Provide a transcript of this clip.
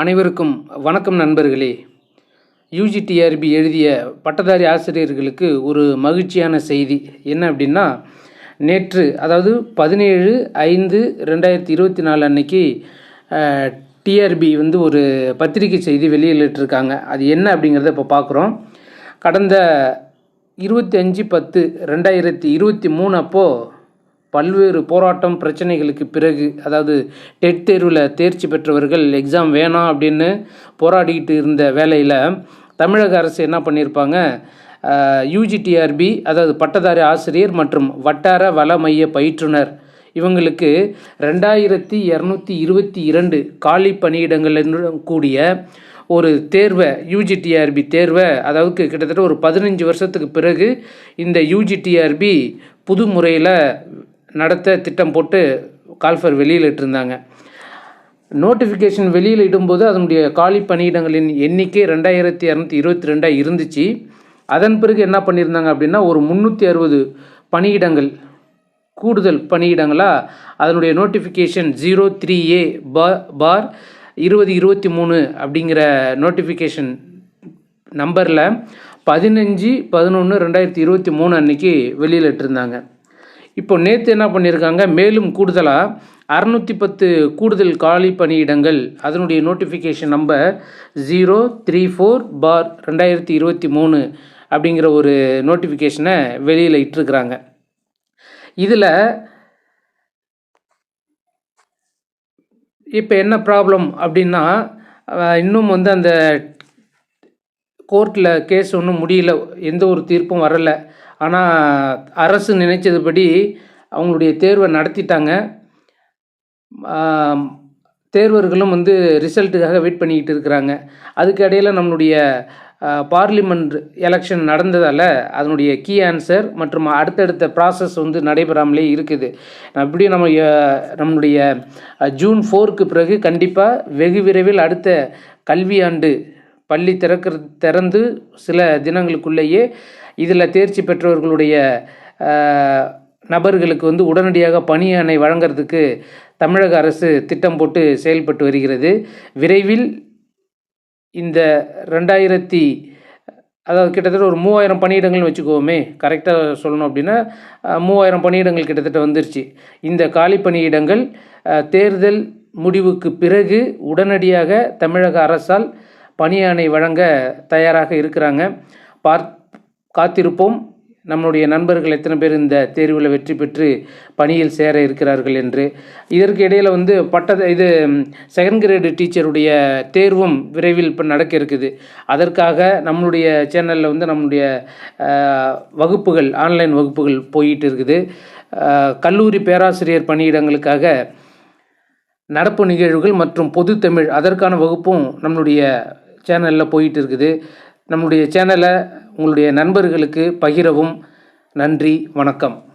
அனைவருக்கும் வணக்கம் நண்பர்களே. யூஜிடிஆர்பி எழுதிய பட்டதாரி ஆசிரியர்களுக்கு ஒரு மகிழ்ச்சியான செய்தி. என்ன அப்படின்னா நேற்று அதாவது பதினேழு ஐந்து ரெண்டாயிரத்தி இருபத்தி நாலு அன்னைக்கு டிஆர்பி வந்து ஒரு பத்திரிகை செய்தி வெளியிட்டிருக்காங்க. அது என்ன அப்படிங்கிறத இப்போ பார்க்குறோம் கடந்த இருபத்தி அஞ்சு பத்து ரெண்டாயிரத்தி இருபத்தி மூணு அப்போது பல்வேறு போராட்டம் பிரச்சனைகளுக்கு பிறகு அதாவது டெட் தேர்வில் தேர்ச்சி பெற்றவர்கள் எக்ஸாம் வேணாம் அப்படின்னு போராடிக்கிட்டு இருந்த வேலையில் தமிழக அரசு என்ன பண்ணியிருப்பாங்க யூஜிடிஆர்பி அதாவது பட்டதாரி ஆசிரியர் மற்றும் வட்டார வள மைய பயிற்றுனர். இவங்களுக்கு ரெண்டாயிரத்தி இரநூத்தி இருபத்தி இரண்டு காலி பணியிடங்களுடன் கூடிய ஒரு தேர்வை யூஜிடிஆர்பி தேர்வை அதாவது கிட்டத்தட்ட ஒரு பதினஞ்சு வருஷத்துக்கு பிறகு இந்த யூஜிடிஆர்பி புது முறையில் நடத்த திட்டம் போட்டு கால்ஃபர் வெளியில் இருந்தாங்க நோட்டிஃபிகேஷன் வெளியில் இடும்போது அதனுடைய காலி பணியிடங்களின் எண்ணிக்கை ரெண்டாயிரத்தி இரநூத்தி இருபத்தி ரெண்டாக இருந்துச்சு. அதன் பிறகு என்ன பண்ணியிருந்தாங்க அப்படின்னா ஒரு முந்நூற்றி அறுபது பணியிடங்கள் கூடுதல் பணியிடங்களாக அதனுடைய notification zero three A bar இருபது இருபத்தி மூணு அப்படிங்கிற நோட்டிஃபிகேஷன் நம்பரில் பதினஞ்சு பதினொன்று ரெண்டாயிரத்தி இருபத்தி மூணு அன்றைக்கி வெளியிலிட்டிருந்தாங்க. இப்போ நேற்று என்ன பண்ணியிருக்காங்க மேலும் கூடுதலாக அறநூற்றி பத்து கூடுதல் காலி பணியிடங்கள். அதனுடைய notification number zero three four bar ரெண்டாயிரத்தி இருபத்தி மூணு அப்படிங்கிற ஒரு நோட்டிஃபிகேஷனை வெளியில் இட்டிருக்கிறாங்க. இதில் இப்போ என்ன ப்ராப்ளம் அப்படின்னா இன்னும் வந்து அந்த கோர்ட்டில் கேஸ் ஒன்றும் முடியல எந்த ஒரு தீர்ப்பும் வரலை. ஆனால் அரசு நினைச்சதுபடி அவங்களுடைய தேர்வை நடத்திட்டாங்க. தேர்வர்களும் வந்து ரிசல்ட்டுக்காக வெயிட் பண்ணிக்கிட்டு இருக்கிறாங்க. அதுக்கு இடையில் நம்மளுடைய பார்லிமெண்ட் எலெக்ஷன் நடந்ததால் அதனுடைய கீ ஆன்சர் மற்றும் அடுத்தடுத்த ப்ராசஸ் வந்து நடைபெறாமலே இருக்குது. அப்படியே நம்ம நம்மளுடைய ஜூன் ஃபோருக்கு பிறகு கண்டிப்பாக வெகு விரைவில் அடுத்த கல்வியாண்டு பள்ளி திறக்கிற திறந்து சில தினங்களுக்குள்ளேயே இதில் தேர்ச்சி பெற்றவர்களுடைய நபர்களுக்கு வந்து உடனடியாக பணியானை வழங்கிறதுக்கு தமிழக அரசு திட்டம் போட்டு செயல்பட்டு வருகிறது. விரைவில் இந்த ரெண்டாயிரத்தி அதாவது கிட்டத்தட்ட ஒரு மூவாயிரம் பணியிடங்கள்னு வச்சுக்கோமே கரெக்டாக சொல்லணும் அப்படின்னா மூவாயிரம் பணியிடங்கள் கிட்டத்தட்ட வந்துருச்சு. இந்த காலி பணியிடங்கள் தேர்தல் முடிவுக்கு பிறகு உடனடியாக தமிழக அரசால் பணியாணை வழங்க தயாராக இருக்கிறாங்க. பார் காத்திருப்போம். நம்மளுடைய நண்பர்கள் எத்தனை பேர் இந்த தேர்வில் வெற்றி பெற்று பணியில் சேர இருக்கிறார்கள் என்று. இதற்கு இடையில் வந்து பட்ட இது செகண்ட் கிரேடு டீச்சருடைய தேர்வும் விரைவில் இப்போ நடக்க இருக்குது. அதற்காக நம்மளுடைய சேனலில் வந்து நம்மளுடைய வகுப்புகள் ஆன்லைன் வகுப்புகள் போயிட்டு இருக்குது. கல்லூரி பேராசிரியர் பணியிடங்களுக்காக நடப்பு நிகழ்வுகள் மற்றும் பொது தமிழ் அதற்கான வகுப்பும் நம்மளுடைய சேனலில் போயிட்டு இருக்குது நம்மளுடைய சேனலை உங்களுடைய நண்பர்களுக்கு பகிரவும். நன்றி வணக்கம்.